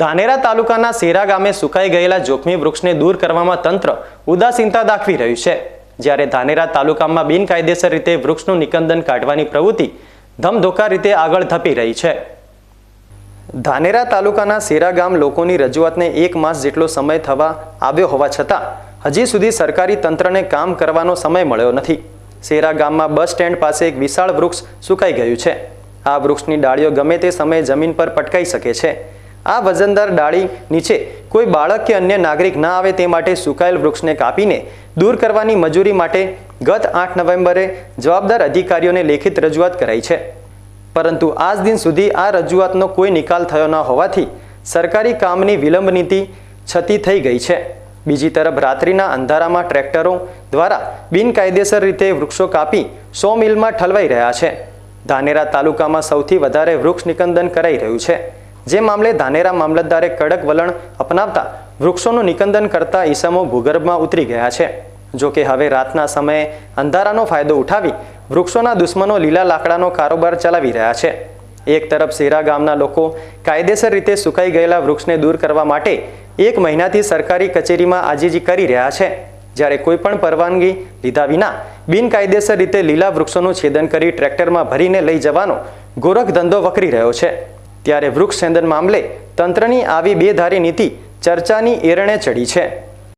ધાનેરા તાલુકાના સેરા ગામે સુકાઈ ગયેલા જોખમી વૃક્ષને દૂર કરવામાં તંત્ર ઉદાસીનતા દાખવી રહ્યું છે. જ્યારે ધાનેરા તાલુકામાં બિનકાયદેસર રીતે વૃક્ષનું નિકંદન કાઢવાની પ્રવૃત્તિ ધમધોકા રીતે આગળ ધપી રહી છે. ધાનેરા તાલુકાના સેરા ગામ લોકોની રજૂઆતને એક માસ જેટલો સમય થવા આવ્યો હોવા છતાં, હજી સુધી સરકારી તંત્રને કામ કરવાનો સમય મળ્યો નથી. સેરા ગામમાં બસ સ્ટેન્ડ પાસે એક વિશાળ વૃક્ષ સુકાઈ ગયું છે. આ વૃક્ષની ડાળીઓ ગમે તે સમયે જમીન પર પટકાઈ શકે છે. આ વજનદાર ડાળી નીચે કોઈ બાળક કે અન્ય નાગરિક ના આવે તે માટે સુકાયેલ વૃક્ષને કાપીને દૂર કરવાની મજૂરી માટે ગત આઠ નવેમ્બરે જવાબદાર અધિકારીઓને લેખિત રજૂઆત કરાઈ છે. પરંતુ આજ દિન સુધી આ રજૂઆતનો કોઈ નિકાલ થયો ન હોવાથી સરકારી કામની વિલંબ નીતિ છતી થઈ ગઈ છે. બીજી તરફ રાત્રિના અંધારામાં ટ્રેક્ટરો દ્વારા બિનકાયદેસર રીતે વૃક્ષો કાપી સો મિલમાં ઠલવાઈ રહ્યા છે. ધાનેરા તાલુકામાં સૌથી વધારે વૃક્ષ નિકંદન કરાઈ રહ્યું છે. જે મામલે ધાનેરા મામલતદારે કડક વલણ અપનાવતા વૃક્ષોનું નિકંદન કરતા ઈસમો ભૂગર્ભમાં ઉતરી ગયા છે. જો કે હવે રાતના સમયે અંધારાનો ફાયદો ઉઠાવી વૃક્ષોના દુશ્મનો લીલા લાકડાનો કારોબાર ચલાવી રહ્યા છે. એક તરફ સેરા ગામના લોકો કાયદેસર રીતે સુકાઈ ગયેલા વૃક્ષને દૂર કરવા માટે એક મહિનાથી સરકારી કચેરીમાં આજીજી કરી રહ્યા છે. જ્યારે કોઈ પણ પરવાનગી લીધા વિના બિનકાયદેસર રીતે લીલા વૃક્ષોનું છેદન કરી ટ્રેક્ટરમાં ભરીને લઈ જવાનો ગોરખ ધંધો વકરી રહ્યો છે. ત્યારે વૃક્ષ છેદન મામલે તંત્રની આવી બેધારી નીતિ ચર્ચાની એરણે ચડી છે.